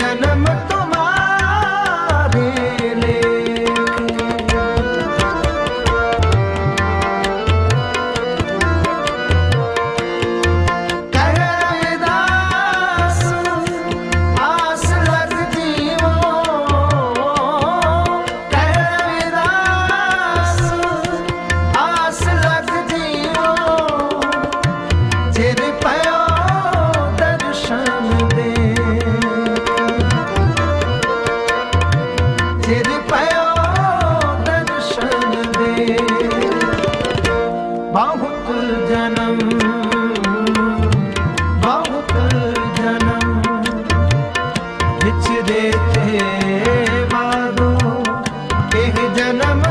जन्म ਸਿਰ ਪਇਓ ਦਰਸ਼ਨ ਦੇ। ਬਹੁਤ ਜਨਮ ਬਹੁਤ ਜਨਮ ਵਿਚ ਦੇ ਤੇ ਵਾਦੋ ਇਹ ਜਨਮ